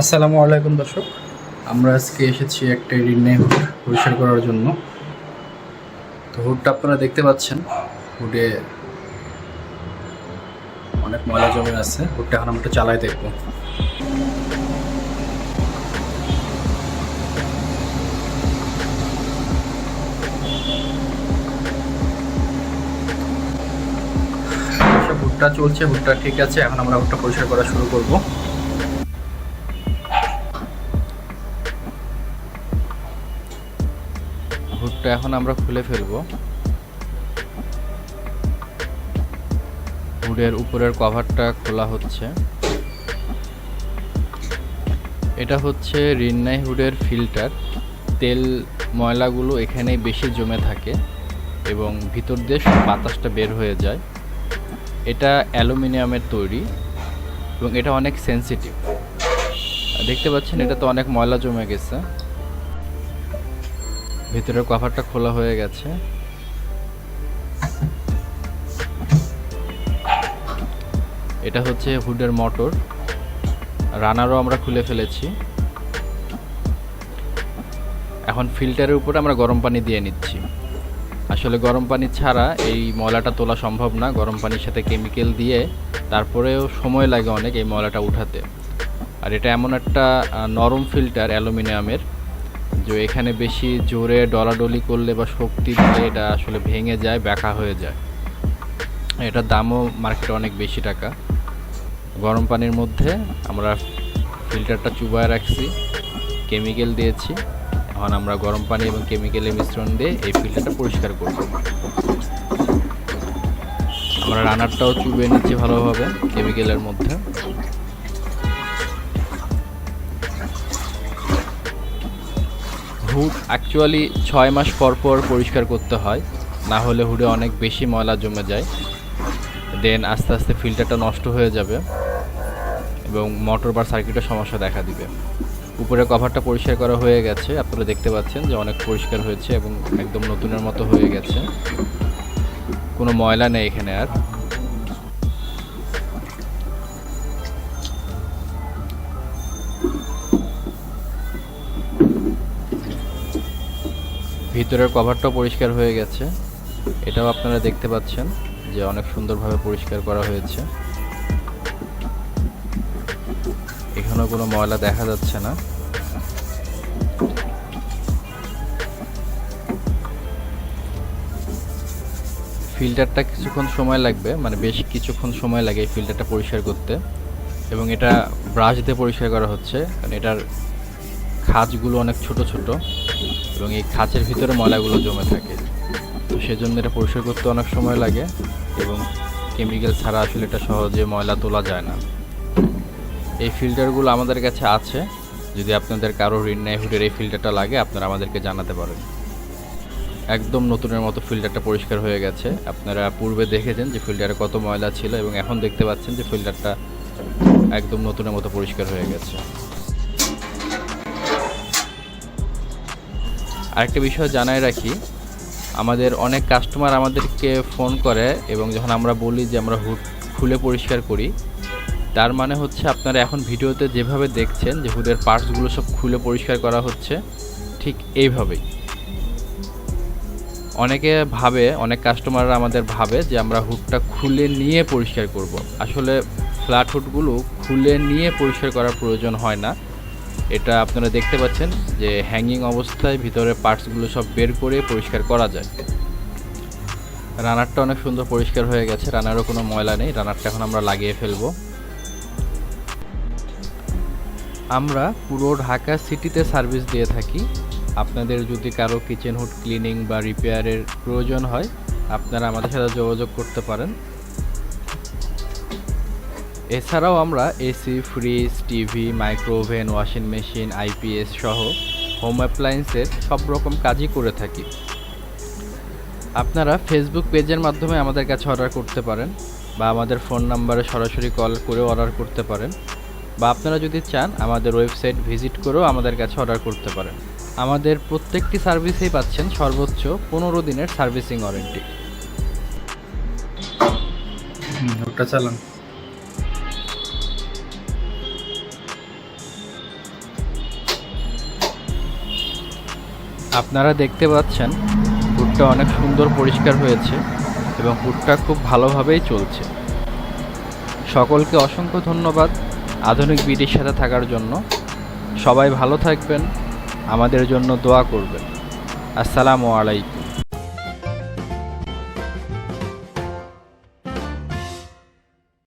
আসসালামু আলাইকুম দর্শক। আমরা আজকে এসেছি একটা রিন্নাই হুড পরিষ্কার করার জন্য। তো হুডটা আপনারা দেখতে পাচ্ছেন হুডে অনেক ময়লা জমে আছে। হুডটা এখন আমরা চালাই দেখব। হুডটা চলছে হুডটা ঠিক আছে। এখন আমরা হুডটা পরিষ্কার করা শুরু করব। এখন আমরা খুলে ফেলব। হুডের উপরের কভারটা খোলা হচ্ছে। এটা হচ্ছে রিন্নাই হুডের ফিল্টার। তেল, ময়লাগুলো এখানেই বেশি জমে থাকে এবং ভিতর দিয়ে বাতাসটা বের হয়ে যায়। এটা অ্যালুমিনিয়ামের তৈরি এবং এটা অনেক সেন্সিটিভ। দেখতে পাচ্ছেন, এটা তো অনেক ময়লা জমে গেছে। ভিতরের কভারটা খোলা হয়ে গেছে। এটা হচ্ছে হুডের মোটর রানারও আমরা খুলে ফেলেছি। এখন ফিল্টারের উপরে আমরা গরম পানি দিয়ে নিচ্ছি। আসলে গরম পানি ছাড়া এই ময়লাটা তোলা সম্ভব না। গরম পানির সাথে কেমিক্যাল দিয়ে তারপরেও সময় লাগে অনেক এই ময়লাটা উঠাতে। আর এটা এমন একটা নরম ফিল্টার অ্যালুমিনিয়ামের। যে এখানে বেশি জোরে ডলাডলি করলে বা শক্তি দিলে এটা আসলে ভেঙে যায় ব্যাকা হয়ে যায়। এটার দামও মার্কেটে অনেক বেশি টাকা। গরম পানির মধ্যে আমরা ফিল্টারটা চুবায় রাখছি, কেমিক্যাল দিয়েছি। এখন আমরা গরম পানি এবং কেমিক্যালের মিশ্রণ দিয়ে এই ফিল্টারটা পরিষ্কার করব। আমরা রানারটাও চুবিয়ে নিচ্ছি ভালোভাবে কেমিক্যালের মধ্যে। হুড অ্যাকচুয়ালি ছয় মাস পর পর পরিষ্কার করতে হয়, না হলে হুডে অনেক বেশি ময়লা জমে যায়। দেন আস্তে আস্তে ফিল্টারটা নষ্ট হয়ে যাবে এবং মোটর বা সার্কিটের সমস্যা দেখা দিবে। উপরে কভারটা পরিষ্কার করা হয়ে গেছে, আপনারা দেখতে পাচ্ছেন যে অনেক পরিষ্কার হয়েছে এবং একদম নতুনের মতো হয়ে গেছে। কোনো ময়লা নেই এখানে আর। ভিতরের কভারটাও পরিষ্কার হয়ে গেছে। এটাও আপনারা দেখতে পাচ্ছেন যে অনেক সুন্দরভাবে পরিষ্কার করা হয়েছে। এখানেও কোনো ময়লা দেখা যাচ্ছে না। ফিল্টারটা কিছুক্ষণ সময় লাগবে মানে বেশ কিছুক্ষণ সময় লাগে এই ফিল্টারটা পরিষ্কার করতে। এবং এটা ব্রাশ দিয়ে পরিষ্কার করা হচ্ছে, কারণ এটার খাঁজগুলো অনেক ছোট ছোট এবং এই খাঁচের ভিতরে ময়লাগুলো জমে থাকে। তো সেজন্য এটা পরিষ্কার করতে অনেক সময় লাগে এবং কেমিক্যাল ছাড়া আসলে এটা সহজে ময়লা তোলা যায় না। এই ফিল্টারগুলো আমাদের কাছে আছে। যদি আপনাদের কারও রিন্নাই হুডের এই ফিল্টারটা লাগে, আপনারা আমাদেরকে জানাতে পারেন। একদম নতুনের মতো ফিল্টারটা পরিষ্কার হয়ে গেছে। আপনারা পূর্বে দেখেছেন যে ফিল্টারে কত ময়লা ছিল এবং এখন দেখতে পাচ্ছেন যে ফিল্টারটা একদম নতুনের মতো পরিষ্কার হয়ে গেছে। আরেকটা বিষয় জানাই রাখি, আমাদের অনেক কাস্টমার আমাদেরকে ফোন করে এবং যখন আমরা বলি যে আমরা হুড খুলে পরিষ্কার করি, তার মানে হচ্ছে আপনারা এখন ভিডিওতে যেভাবে দেখছেন যে হুডের পার্টসগুলো সব খুলে পরিষ্কার করা হচ্ছে, ঠিক এইভাবেই অনেকে ভাবে, অনেক কাস্টমাররা আমাদের ভাবে যে আমরা হুডটা খুলে নিয়ে পরিষ্কার করব। আসলে ফ্ল্যাট হুডগুলো খুলে নিয়ে পরিষ্কার করার প্রয়োজন হয় না এটা আপনারা দেখতে পাচ্ছেন যে হ্যাঙ্গিং অবস্থায় ভিতরে পার্টসগুলো সব বের করে পরিষ্কার করা যায়। রানারটা অনেক সুন্দর পরিষ্কার হয়ে গেছে, রানারও কোনো ময়লা নেই, রানারটা এখন আমরা লাগিয়ে ফেলব। আমরা পুরো ঢাকা সিটিতে সার্ভিস দিয়ে থাকি। আপনাদের যদি কারও কিচেন হুড ক্লিনিং বা রিপেয়ারের প্রয়োজন হয়, আপনারা আমাদের সাথে যোগাযোগ করতে পারেন। এছাড়াও আমরা AC fridge TV micro oven washing machine IPS সহ হোম অ্যাপ্লায়েন্সের সব রকম কাজই করে থাকি। আপনারা ফেসবুক পেজের মাধ্যমে আমাদের কাছে অর্ডার করতে পারেন বা আমাদের ফোন নাম্বারে সরাসরি কল করেও অর্ডার করতে পারেন বা আপনারা যদি চান, আমাদের ওয়েবসাইট ভিজিট করেও আমাদের কাছে অর্ডার করতে পারেন। আমাদের প্রত্যেকটি সার্ভিসেই পাচ্ছেন সর্বোচ্চ পনেরো দিনের সার্ভিসিং ওয়ারেন্টি ওটা চালান। আপনারা দেখতে পাচ্ছেন, হুডটা অনেক সুন্দর পরিষ্কার হয়েছে এবং হুডটা খুব ভালোভাবেই চলছে। সকলকে অসংখ্য ধন্যবাদ আধুনিক বিটির সাথে থাকার জন্য। সবাই ভালো থাকবেন, আমাদের জন্য দোয়া করবেন। আসসালামু আলাইকুম।